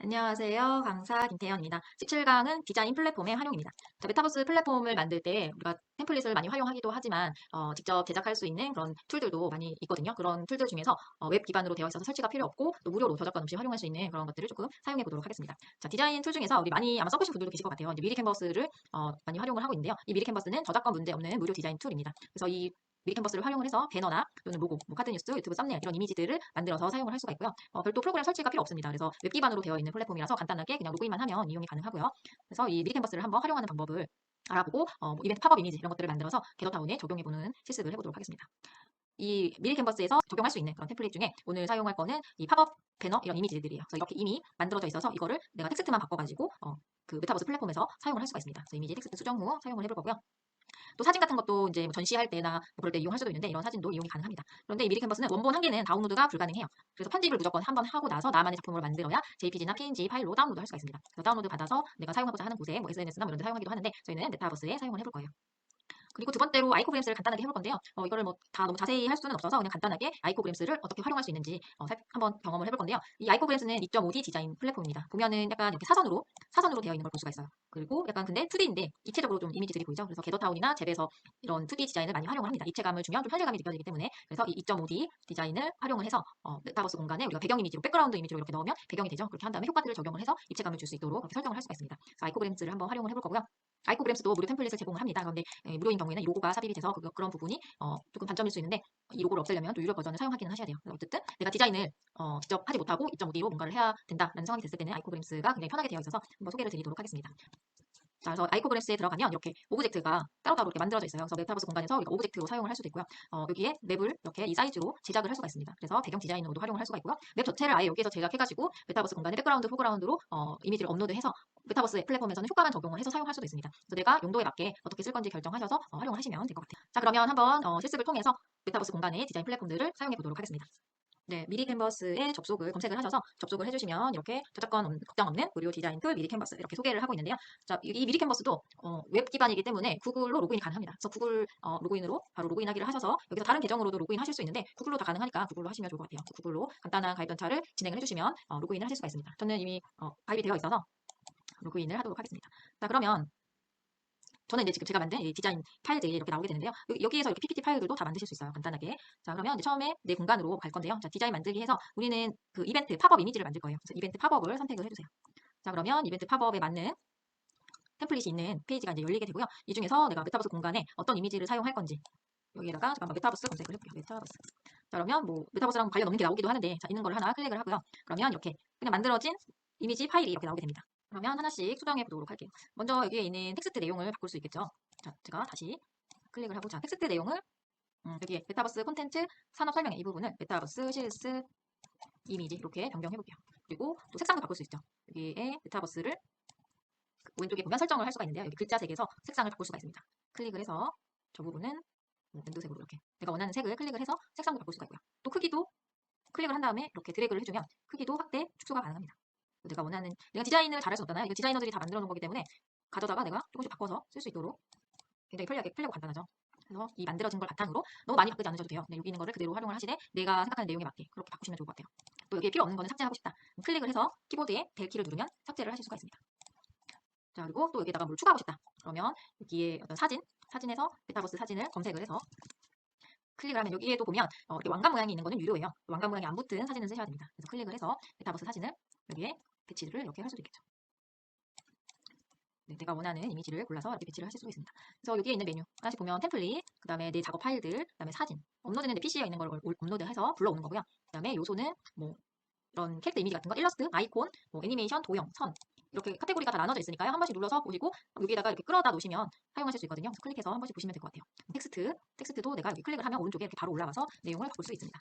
안녕하세요. 강사 김태현입니다. 17강은 디자인 플랫폼의 활용입니다. 자, 메타버스 플랫폼을 만들 때 우리가 템플릿을 많이 활용하기도 하지만 어, 직접 제작할 수 있는 그런 툴들도 많이 있거든요. 그런 툴들 중에서 어, 웹 기반으로 되어 있어서 설치가 필요 없고 또 무료로 저작권 없이 활용할 수 있는 그런 것들을 조금 사용해 보도록 하겠습니다. 자, 디자인 툴 중에서 우리 많이 아마 써보신 분들도 계실 것 같아요. 이제 미리 캔버스를 어, 많이 활용을 하고 있는데요. 이 미리 캔버스는 저작권 문제 없는 무료 디자인 툴입니다. 그래서 이 미리 캔버스를 활용을 해서 배너나 또는 로고, 뭐 카드 뉴스, 유튜브 썸네일 이런 이미지들을 만들어서 사용을 할 수가 있고요. 어, 별도 프로그램 설치가 필요 없습니다. 그래서 웹 기반으로 되어 있는 플랫폼이라서 간단하게 그냥 로그인만 하면 이용이 가능하고요. 그래서 이 미리 캔버스를 한번 활용하는 방법을 알아보고 어, 뭐 이벤트 팝업 이미지 이런 것들을 만들어서 게더타운에 적용해보는 실습을 해보도록 하겠습니다. 이 미리 캔버스에서 적용할 수 있는 그런 템플릿 중에 오늘 사용할 거는 이 팝업 배너 이런 이미지들이에요. 그래서 이렇게 이미 만들어져 있어서 이거를 내가 텍스트만 바꿔가지고 어, 그 메타버스 플랫폼에서 사용을 할 수가 있습니다. 그래서 이미지 텍스트 수정 후 사용을 해볼 거고요. 또 사진 같은 것도 이제 뭐 전시할 때나 뭐 그럴 때 이용할 수도 있는데 이런 사진도 이용이 가능합니다. 그런데 이 미리 캔버스는 원본 한 개는 다운로드가 불가능해요. 그래서 편집을 무조건 한 번 하고 나서 나만의 작품으로 만들어야 JPG나 PNG 파일로 다운로드 할 수가 있습니다. 그래서 다운로드 받아서 내가 사용하고자 하는 곳에 뭐 SNS나 뭐 이런 데 사용하기도 하는데 저희는 메타버스에 사용을 해볼 거예요. 그리고 두 번째로 아이코그램스를 간단하게 해볼 건데요. 어, 이거를 뭐 다 너무 자세히 할 수는 없어서 그냥 간단하게 아이코그램스를 어떻게 활용할 수 있는지 어, 살- 한번 경험을 해볼 건데요. 이 아이코그램스는 2.5D 디자인 플랫폼입니다. 보면은 약간 이렇게 사선으로 사선으로 되어 있는 걸 볼 수가 있어요. 그리고 약간 근데 2D인데 입체적으로 좀 이미지들이 보이죠. 그래서 게더타운이나 잽에서 이런 2D 디자인을 많이 활용을 합니다. 입체감을 주면 좀 현실감이 느껴지기 때문에 그래서 이 2.5D 디자인을 활용을 해서 어, 메타버스 공간에 우리가 배경 이미지로 백그라운드 이미지로 이렇게 넣으면 배경이 되죠. 그렇게 한 다음에 효과들을 적용을 해서 입체감을 줄 수 있도록 그렇게 설정을 할 수가 있습니다. 아이코그램스를 한번 활용을 해볼 거고요. 아이코그램스도 무료 템플릿을 제공을 합니다. 그런데 에, 무료인 경우 에는 이 로고가 삽입이 돼서 그, 그런 부분이 어, 조금 단점일 수 있는데 이 로고를 없애려면 또 유료 버전을 사용하기는 하셔야 돼요. 어쨌든 내가 디자인을 어, 직접 하지 못하고 2.5D로 뭔가를 해야 된다라는 상황이 됐을 때는 아이코그램스가 굉장히 편하게 되어 있어서 한번 소개를 드리도록 하겠습니다. 자, 그래서 아이코그램스에 들어가면 이렇게 오브젝트가 따로따로 이렇게 만들어져 있어요. 그래서 메타버스 공간에서 우리가 오브젝트로 사용을 할 수도 있고요. 어, 여기에 맵을 이렇게 이 사이즈로 제작을 할 수가 있습니다. 그래서 배경 디자인으로도 활용을 할 수가 있고요. 맵 전체를 아예 여기에서 제작해가지고 메타버스 공간에 백그라운드, 포그라운드로 어, 이미지를 업로드해서 메타버스 플랫폼에서는 효과만 적용을 해서 사용할 수도 있습니다. 그래서 내가 용도에 맞게 어떻게 쓸 건지 결정하셔서 어, 활용을 하시면 될 것 같아요. 자, 그러면 한번 어, 실습을 통해서 메타버스 공간의 디자인 플랫폼들을 사용해 보도록 하겠습니다. 네, 미리 캔버스에 접속을 검색을 하셔서 접속을 해주시면 이렇게 저작권 없- 걱정 없는 무료 디자인 툴 미리 캔버스 이렇게 소개를 하고 있는데요. 자, 이 미리 캔버스도 어, 웹 기반이기 때문에 구글로 로그인이 가능합니다. 그래서 구글 어, 로그인으로 바로 로그인하기를 하셔서 여기서 다른 계정으로도 로그인 하실 수 있는데 구글로 다 가능하니까 구글로 하시면 좋을 것 같아요. 구글로 간단한 가입 절차를 진행을 해주시면 어, 로그인을 하실 수가 있습니다. 저는 이미 어, 가입이 되어 있어서 로그인을 하도록 하겠습니다. 자, 그러면 저는 이제 지금 제가 만든 이 디자인 파일들이 이렇게 나오게 되는데요. 여- 여기에서 이렇게 PPT 파일들도 다 만드실 수 있어요. 간단하게. 자, 그러면 이제 처음에 내 공간으로 갈 건데요. 자, 디자인 만들기 해서 우리는 그 이벤트 팝업 이미지를 만들 거예요. 그래서 이벤트 팝업을 선택을 해주세요. 자, 그러면 이벤트 팝업에 맞는 템플릿이 있는 페이지가 이제 열리게 되고요. 이 중에서 내가 메타버스 공간에 어떤 이미지를 사용할 건지 여기에다가 잠깐만 메타버스 검색을 해볼게요. 메타버스. 자, 그러면 뭐 메타버스랑 관련 없는 게 나오기도 하는데 자, 있는 걸 하나 클릭을 하고요. 그러면 이렇게 그냥 만들어진 이미지 파일이 이렇게 나오게 됩니다. 그러면 하나씩 수정해 보도록 할게요. 먼저 여기에 있는 텍스트 내용을 바꿀 수 있겠죠. 자, 제가 다시 클릭을 하고 자, 텍스트 내용을 음, 여기에 메타버스 콘텐츠 산업 설명회 이 부분을 메타버스 실스 이미지 이렇게 변경해 볼게요. 그리고 또 색상도 바꿀 수 있죠. 여기에 메타버스를 그 왼쪽에 보면 설정을 할 수가 있는데요. 여기 글자색에서 색상을 바꿀 수가 있습니다. 클릭을 해서 저 부분은 뭐 밴드색으로 이렇게 내가 원하는 색을 클릭을 해서 색상도 바꿀 수가 있고요. 또 크기도 클릭을 한 다음에 이렇게 드래그를 해주면 크기도 확대, 축소가 가능합니다. 내가 원하는 내가 디자인을 잘할 수 없잖아요. 이거 디자이너들이 다 만들어 놓은 거기 때문에 가져다가 내가 조금씩 바꿔서 쓸 수 있도록 굉장히 편리하게 편리하고 간단하죠. 그래서 이 만들어진 걸 바탕으로 너무 많이 바꾸지 않으셔도 돼요. 네, 여기 있는 거를 그대로 활용을 하시되 내가 생각하는 내용에 맞게 그렇게 바꾸시면 좋을 것 같아요. 또 여기에 필요 없는 거는 삭제하고 싶다. 클릭을 해서 키보드에 델 키를 누르면 삭제를 하실 수가 있습니다. 자 그리고 또 여기다가 뭘 추가하고 싶다. 그러면 여기에 어떤 사진, 사진에서 메타버스 사진을 검색을 해서 클릭을 하면 여기에도 보면 어, 이렇게 왕관 모양이 있는 거는 유료예요. 왕관 모양이 안 붙은 사진은 쓰셔야 됩니다. 그래서 클릭을 해서 메타버스 사진을 여기에 배치를 이렇게 할 수도 있겠죠. 네, 내가 원하는 이미지를 골라서 이렇게 배치를 하실 수가 있습니다. 그래서 여기에 있는 메뉴 하나씩 보면 템플릿, 그 다음에 내 작업 파일들, 그 다음에 사진. 업로드는 내 PC에 있는 걸 올- 업로드해서 불러오는 거고요. 그 다음에 요소는 뭐 이런 캐릭터 이미지 같은 거, 일러스트, 아이콘, 뭐 애니메이션, 도형, 선 이렇게 카테고리가 다 나눠져 있으니까요. 한 번씩 눌러서 보시고 여기에다가 이렇게 끌어다 놓으시면 사용하실 수 있거든요. 클릭해서 한 번씩 보시면 될 것 같아요. 텍스트, 텍스트도 내가 여기 클릭을 하면 오른쪽에 이렇게 바로 올라와서 내용을 바꿀 수 있습니다.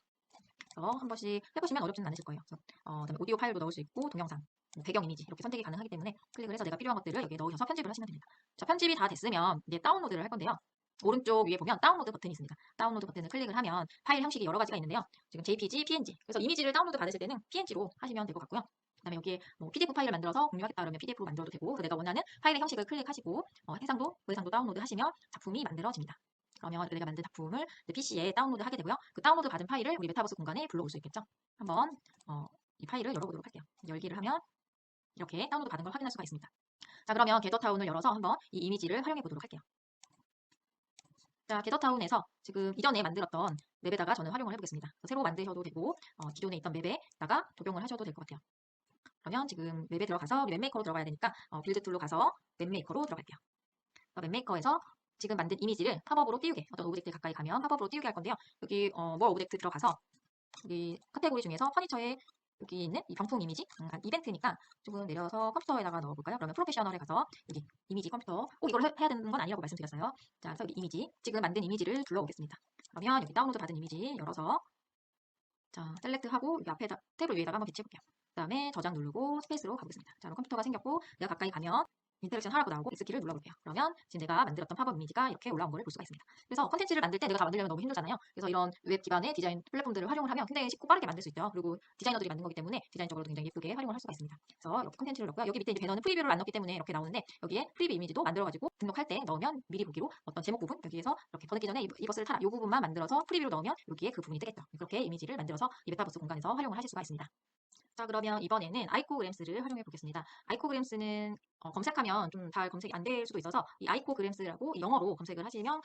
한 번씩 해보시면 어렵지는 않으실 거예요. 그래서 어, 그다음에 오디오 파일도 넣을 수 있고 동영상, 뭐 배경 이미지 이렇게 선택이 가능하기 때문에 클릭을 해서 내가 필요한 것들을 여기에 넣으셔서 편집을 하시면 됩니다. 자, 편집이 다 됐으면 이제 다운로드를 할 건데요. 오른쪽 위에 보면 다운로드 버튼이 있습니다. 다운로드 버튼을 클릭을 하면 파일 형식이 여러 가지가 있는데요. 지금 JPG, PNG. 그래서 이미지를 다운로드 받으실 때는 PNG로 하시면 될 것 같고요. 그다음에 여기에 뭐 PDF 파일을 만들어서 공유하겠다 그러면 PDF로 만들어도 되고 그래서 내가 원하는 파일의 형식을 클릭하시고 어, 해상도, 고해상도 다운로드 하시면 작품이 만들어집니다. 그러면 내가 만든 작품을 내 PC에 다운로드 하게 되고요. 그 다운로드 받은 파일을 우리 메타버스 공간에 불러올 수 있겠죠. 한번 어, 이 파일을 열어보도록 할게요. 열기를 하면 이렇게 다운로드 받은 걸 확인할 수가 있습니다. 자, 그러면 게더타운을 열어서 한번 이 이미지를 활용해 보도록 할게요. 자, 게더타운에서 지금 이전에 만들었던 맵에다가 저는 활용을 해보겠습니다. 새로 만드셔도 되고 어, 기존에 있던 맵에다가 적용을 하셔도 될 것 같아요. 그러면 지금 맵에 들어가서 우리 맵메이커로 들어가야 되니까 어, 빌드 툴로 가서 맵메이커로 들어갈게요. 맵메이커에서 지금 만든 이미지를 팝업으로 띄우게 어떤 오브젝트 가까이 가면 팝업으로 띄우게 할 건데요. 여기 어, 뭐 오브젝트 들어가서 여기 카테고리 중에서 퍼니처에 여기 있는 이 병풍 이미지 음, 이벤트니까 조금 내려서 컴퓨터에다가 넣어볼까요? 그러면 프로페셔널에 가서 여기 이미지 컴퓨터 꼭 이걸 해, 해야 되는 건 아니라고 말씀드렸어요. 자, 그래서 여기 이미지 지금 만든 이미지를 둘러오겠습니다. 그러면 여기 다운로드 받은 이미지 열어서 자, 셀렉트하고 여기 앞에 탭을 위에다가 한번 배치해볼게요. 그 다음에 저장 누르고 스페이스로 가보겠습니다. 자, 그럼 컴퓨터가 생겼고 내가 가까이 가면 인터랙션 하라고 나오고 X키를 눌러볼게요. 그러면 지금 내가 만들었던 팝업 이미지가 이렇게 올라온 거를 볼 수가 있습니다. 그래서 컨텐츠를 만들 때 내가 다 만들려면 너무 힘들잖아요. 그래서 이런 웹 기반의 디자인 플랫폼들을 활용을 하면 굉장히 쉽고 빠르게 만들 수 있죠. 그리고 디자이너들이 만든 거기 때문에 디자인적으로도 굉장히 예쁘게 활용을 할 수가 있습니다. 그래서 이렇게 컨텐츠를 넣고요. 여기 밑에 이제 배너는 프리뷰를 안 넣기 때문에 이렇게 나오는데 여기에 프리뷰 이미지도 만들어가지고 등록할 때 넣으면 미리 보기로 어떤 제목 부분 여기에서 이렇게 보내기 전에 이, 이 버스를 타라 이 부분만 만들어서 프리뷰로 넣으면 여기에 그 부분이 뜨겠죠. 그렇게 이미지를 만들어서 이 메타버스 공간에서 활용을 하실 수가 있습니다. 자 그러면 이번에는 아이코그램스를 활용해 보겠습니다. 아이코그램스는 어, 검색하면 좀 잘 검색이 안 될 수도 있어서 이 아이코그램스라고 영어로 검색을 하시면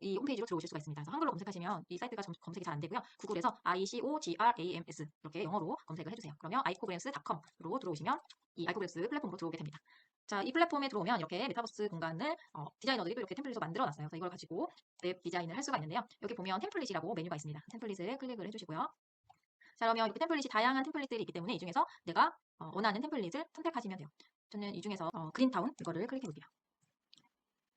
이 홈페이지로 들어오실 수가 있습니다. 그래서 한글로 검색하시면 이 사이트가 점, 검색이 잘 안 되고요. 구글에서 ICOGRAMS 이렇게 영어로 검색을 해주세요. 그러면 iCograms.com으로 들어오시면 이 아이코그램스 플랫폼으로 들어오게 됩니다. 자, 이 플랫폼에 들어오면 이렇게 메타버스 공간을 어, 디자이너들이 또 이렇게 템플릿을 만들어놨어요. 그래서 이걸 가지고 웹 디자인을 할 수가 있는데요. 여기 보면 템플릿이라고 메뉴가 있습니다. 템플릿을 클릭을 해주시고요. 자, 그러면 이렇게 템플릿이 다양한 템플릿들이 있기 때문에 이 중에서 내가 어, 원하는 템플릿을 선택하시면 돼요. 저는 이 중에서 어, 그린타운 이거를 클릭해 볼게요.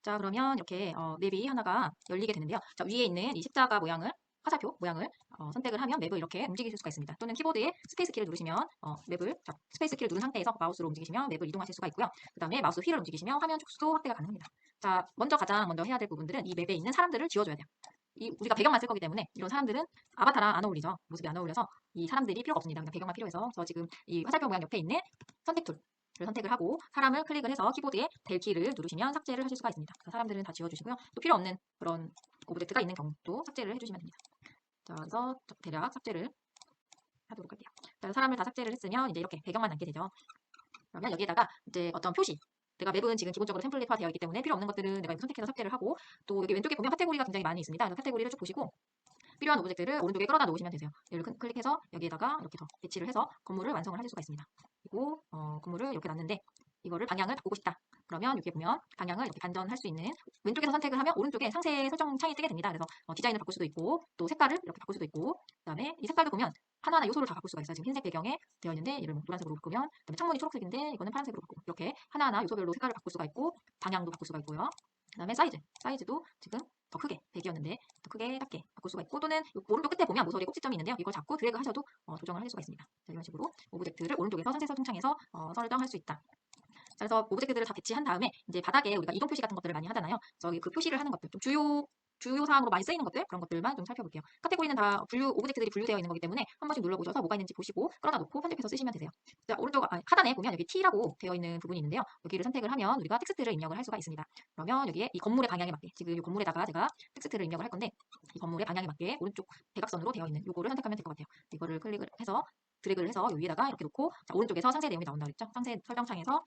자, 그러면 이렇게 어, 맵이 하나가 열리게 되는데요. 자, 위에 있는 이 십자가 모양을 화살표 모양을 어, 선택을 하면 맵을 이렇게 움직이실 수가 있습니다. 또는 키보드에 스페이스 키를 누르시면 어, 맵을 자, 스페이스 키를 누른 상태에서 마우스로 움직이시면 맵을 이동하실 수가 있고요. 그 다음에 마우스 휠을 움직이시면 화면 축소 확대가 가능합니다. 자, 먼저 가장 먼저 해야 될 부분들은 이 맵에 있는 사람들을 지워줘야 돼요. 이 우리가 배경만 쓸 거기 때문에 이런 사람들은 아바타랑 안 어울리죠. 모습이 안 어울려서 이 사람들이 필요가 없습니다. 그냥 배경만 필요해서 그래서 지금 이 화살표 모양 옆에 있는 선택 툴을 선택을 하고 사람을 클릭을 해서 키보드에 델 키를 누르시면 삭제를 하실 수가 있습니다. 사람들은 다 지워주시고요. 또 필요 없는 그런 오브젝트가 있는 경우도 삭제를 해주시면 됩니다. 자, 그래서 대략 삭제를 하도록 할게요. 자, 사람을 다 삭제를 했으면 이제 이렇게 배경만 남게 되죠. 그러면 여기에다가 이제 어떤 표시 내가 맵은 지금 기본적으로 템플릿화 되어 있기 때문에 필요 없는 것들은 내가 선택해서 삭제를 하고 또 여기 왼쪽에 보면 카테고리가 굉장히 많이 있습니다. 그래서 카테고리를 쭉 보시고 필요한 오브젝트를 오른쪽에 끌어다 놓으시면 되세요. 얘를 클릭해서 여기에다가 이렇게 더 배치를 해서 건물을 완성을 하실 수가 있습니다. 그리고 어, 건물을 이렇게 놨는데 이거를 방향을 바꾸고 싶다. 그러면 여기 보면 방향을 이렇게 반전할 수 있는 왼쪽에서 선택을 하면 오른쪽에 상세 설정 창이 뜨게 됩니다. 그래서 어, 디자인을 바꿀 수도 있고 또 색깔을 이렇게 바꿀 수도 있고 그다음에 이 색깔도 보면 하나하나 요소를 다 바꿀 수가 있어요. 지금 흰색 배경에 되어 있는데 얘를 뭐 노란색으로 바꾸면 그다음에 창문이 초록색인데 이거는 파란색으로 바꾸고 이렇게 하나하나 요소별로 색깔을 바꿀 수가 있고 방향도 바꿀 수가 있고요. 그다음에 사이즈, 사이즈도 지금 더 크게 100이었는데 더 크게 작게 바꿀 수가 있고 또는 오른쪽 끝에 보면 모서리 꼭지점이 있는데요. 이걸 잡고 드래그 하셔도 어, 조정을 하실 수가 있습니다. 자, 이런 식으로 오브젝트를 오른쪽에서 상세 설정창에서 어, 설정할 수 있다. 자, 그래서 오브젝트들을 다 배치한 다음에 이제 바닥에 우리가 이동 표시 같은 것들을 많이 하잖아요. 저기 그 표시를 하는 것들 좀 주요 주요 사항으로 많이 쓰이는 것들 그런 것들만 좀 살펴볼게요. 카테고리는 다 분류 오브젝트들이 분류되어 있는 거기 때문에 한 번씩 눌러보셔서 뭐가 있는지 보시고 끌어다 놓고 편집해서 쓰시면 되세요. 자, 오른쪽 아니, 하단에 보면 여기 T라고 되어 있는 부분이 있는데요. 여기를 선택을 하면 우리가 텍스트를 입력을 할 수가 있습니다. 그러면 여기에 이 건물의 방향에 맞게 지금 이 건물에다가 제가 텍스트를 입력을 할 건데 이 건물의 방향에 맞게 오른쪽 대각선으로 되어 있는 요거를 선택하면 될 것 같아요. 이거를 클릭을 해서 드래그를 해서 여기 위에다가 이렇게 놓고 자, 오른쪽에서 상세 내용이 나온다 그랬죠? 상세 설정창에서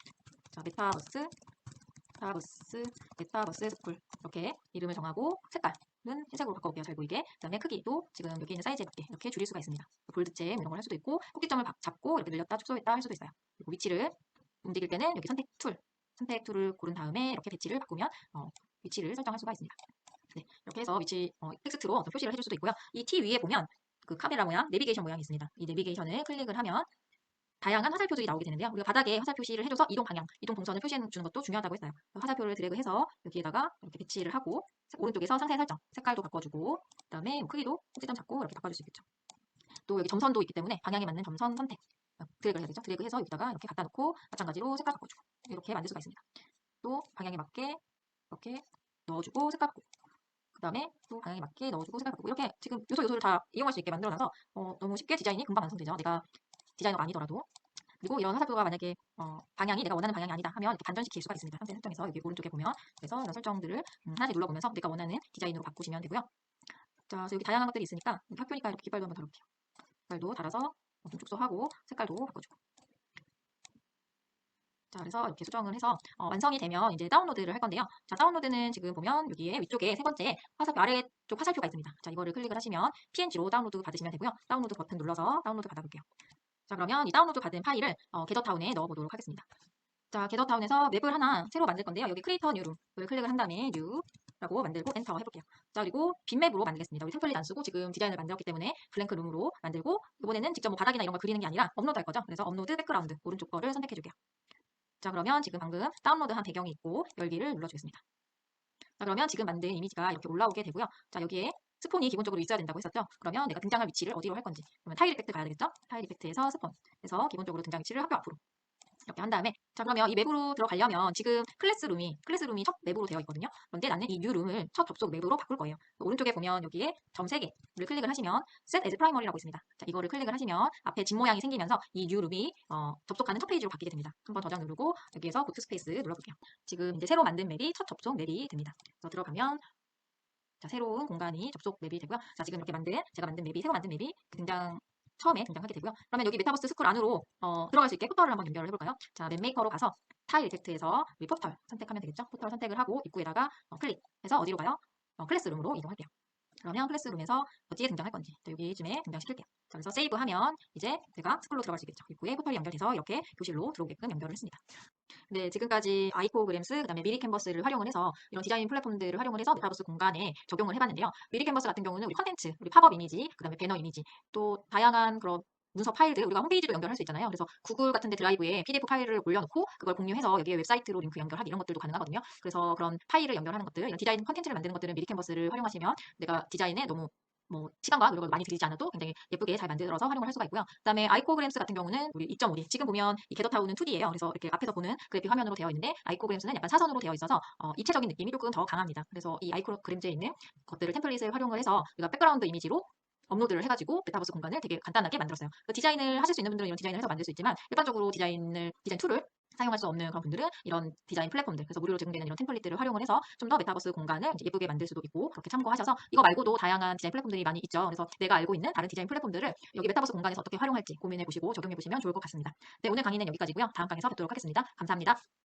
자, 메타버스 메타버스 메타버스 스쿨 이렇게 이름을 정하고 색깔은 흰색으로 바꿔볼게요. 잘 보이게. 그 다음에 크기도 지금 여기 있는 사이즈에 맞게 이렇게 줄일 수가 있습니다. 볼드잼 이런 걸 할 수도 있고 꼭지점을 잡고 이렇게 늘렸다 축소했다 할 수도 있어요. 그리고 위치를 움직일 때는 여기 선택 툴 선택 툴을 고른 다음에 이렇게 배치를 바꾸면 어, 위치를 설정할 수가 있습니다. 네, 이렇게 해서 위치 어, 텍스트로 표시를 해줄 수도 있고요. 이 T 위에 보면 그 카메라 모양, 내비게이션 모양이 있습니다. 이 내비게이션을 클릭을 하면 다양한 화살 표들이 나오게 되는데요. 우리가 바닥에 화살 표시를 해줘서 이동 방향, 이동 동선을 표시해 주는 것도 중요하다고 했어요. 화살표를 드래그해서 여기에다가 이렇게 배치를 하고 오른쪽에서 상세 설정, 색깔도 바꿔주고 그다음에 크기도 꼭지점 잡고 이렇게 바꿔줄 수 있겠죠. 또 여기 점선도 있기 때문에 방향에 맞는 점선 선택 드래그를 해야 되죠. 드래그해서 여기다가 이렇게 갖다 놓고 마찬가지로 색깔 바꿔주고 이렇게 만들 수가 있습니다. 또 방향에 맞게 이렇게 넣어주고 색깔 바꾸고 그 다음에 또 방향에 맞게 넣어주고 색깔 바꾸고 이렇게 지금 요소 요소를 다 이용할 수 있게 만들어놔서 어, 너무 쉽게 디자인이 금방 완성되죠. 내가 디자이너가 아니더라도 그리고 이런 화살표가 만약에 어, 방향이 내가 원하는 방향이 아니다 하면 이렇게 반전시킬 수가 있습니다. 상세 설정에서 여기 오른쪽에 보면 그래서 이런 설정들을 음, 하나씩 눌러보면서 내가 원하는 디자인으로 바꾸시면 되고요. 자, 그래서 여기 다양한 것들이 있으니까 여기 학교니까 이렇게 깃발도 한번 달아볼게요. 깃발도 달아서 좀 축소하고 색깔도 바꿔주고 자, 그래서 이렇게 수정을 해서 어, 완성이 되면 이제 다운로드를 할 건데요. 자, 다운로드는 지금 보면 여기에 위쪽에 세 번째 화살표 아래쪽 화살표가 있습니다. 자, 이거를 클릭을 하시면 PNG로 다운로드 받으시면 되고요. 다운로드 버튼 눌러서 다운로드 받아볼게요. 자, 그러면 이 다운로드 받은 파일을 어, 게더타운에 넣어보도록 하겠습니다. 자, 게더타운에서 맵을 하나 새로 만들 건데요. 여기 크리에이터 뉴룸을 클릭을 한 다음에 뉴라고 만들고 엔터 해볼게요. 자, 그리고 빈맵으로 만들겠습니다. 우리 템플릿 안 쓰고 지금 디자인을 만들었기 때문에 블랭크 룸으로 만들고 이번에는 직접 뭐 바닥이나 이런 걸 그리는 게 아니라 업로드 할 거죠. 그래서 업로드 백그라운드 오른쪽 거를 선택해 줄게요. 자, 그러면 지금 방금 다운로드한 배경이 있고 열기를 눌러주겠습니다. 자, 그러면 지금 만든 이미지가 이렇게 올라오게 되고요. 자, 여기에 스폰이 기본적으로 있어야 된다고 했었죠. 그러면 내가 등장할 위치를 어디로 할 건지. 그러면 타일 이펙트 가야 되겠죠? 타일 이펙트에서 스폰. 그래서 기본적으로 등장 위치를 학교 앞으로. 이렇게 한 다음에 자 그러면 이 맵으로 들어가려면 지금 클래스룸이 클래스룸이 첫 맵으로 되어 있거든요. 그런데 나는 이 뉴룸을 첫 접속 맵으로 바꿀 거예요. 오른쪽에 보면 여기에 점 3개를 클릭을 하시면 Set as Primary라고 있습니다. 자 이거를 클릭을 하시면 앞에 집 모양이 생기면서 이 뉴룸이 어, 접속하는 첫 페이지로 바뀌게 됩니다. 한번 저장 누르고 여기에서 고트 스페이스 눌러볼게요. 지금 이제 새로 만든 맵이 첫 접속 맵이 됩니다. 그래서 들어가면 자, 새로운 공간이 접속 맵이 되고요. 자, 지금 이렇게 만든, 제가 만든 맵이, 새로 만든 맵이 등장, 처음에 등장하게 되고요. 그러면 여기 메타버스 스쿨 안으로 어, 들어갈 수 있게 포털을 한번 연결을 해볼까요? 자, 맵메이커로 가서 타일 이펙트에서 우리 포털 선택하면 되겠죠? 포털 선택을 하고 입구에다가 어, 클릭해서 어디로 가요? 어, 클래스룸으로 이동할게요. 그러면 클래스룸에서 어디에 등장할 건지 또 여기쯤에 등장시킬게요. 자, 그래서 세이브하면 이제 제가 스쿨로 들어갈 수 있겠죠. 입구에 포털이 연결돼서 이렇게 교실로 들어오게끔 연결을 했습니다. 네, 지금까지 아이코그램스, 그 다음에 미리 캔버스를 활용을 해서 이런 디자인 플랫폼들을 활용을 해서 메타버스 공간에 적용을 해봤는데요. 미리 캔버스 같은 경우는 우리 컨텐츠, 우리 팝업 이미지, 그 다음에 배너 이미지, 또 다양한 그런 문서 파일들 우리가 홈페이지도 연결할 수 있잖아요. 그래서 구글 같은 데 드라이브에 PDF 파일을 올려놓고 그걸 공유해서 여기에 웹사이트로 링크 연결하기 이런 것들도 가능하거든요. 그래서 그런 파일을 연결하는 것들, 이런 디자인 컨텐츠를 만드는 것들은 미리 캔버스를 활용하시면 내가 디자인에 너무 뭐 시간과 노력을 많이 들이지 않아도 굉장히 예쁘게 잘 만들어서 활용을 할 수가 있고요. 그다음에 아이코그램스 같은 경우는 우리 2.5D 지금 보면 이 게더타운은 2D예요. 그래서 이렇게 앞에서 보는 그래픽 화면으로 되어 있는데 아이코그램스는 약간 사선으로 되어 있어서 어, 입체적인 느낌이 조금 더 강합니다. 그래서 이 아이코그램즈에 있는 것들을 템플릿을 활용을 해서 우리가 백그라운드 이미지로 업로드를 해가지고 메타버스 공간을 되게 간단하게 만들었어요. 그 디자인을 하실 수 있는 분들은 이런 디자인을 해서 만들 수 있지만 일반적으로 디자인을 디자인 툴을 사용할 수 없는 그런 분들은 이런 디자인 플랫폼들, 그래서 무료로 제공되는 이런 템플릿들을 활용을 해서 좀 더 메타버스 공간을 예쁘게 만들 수도 있고 그렇게 참고하셔서 이거 말고도 다양한 디자인 플랫폼들이 많이 있죠. 그래서 내가 알고 있는 다른 디자인 플랫폼들을 여기 메타버스 공간에서 어떻게 활용할지 고민해 보시고 적용해 보시면 좋을 것 같습니다. 네, 오늘 강의는 여기까지고요. 다음 강의에서 뵙도록 하겠습니다. 감사합니다.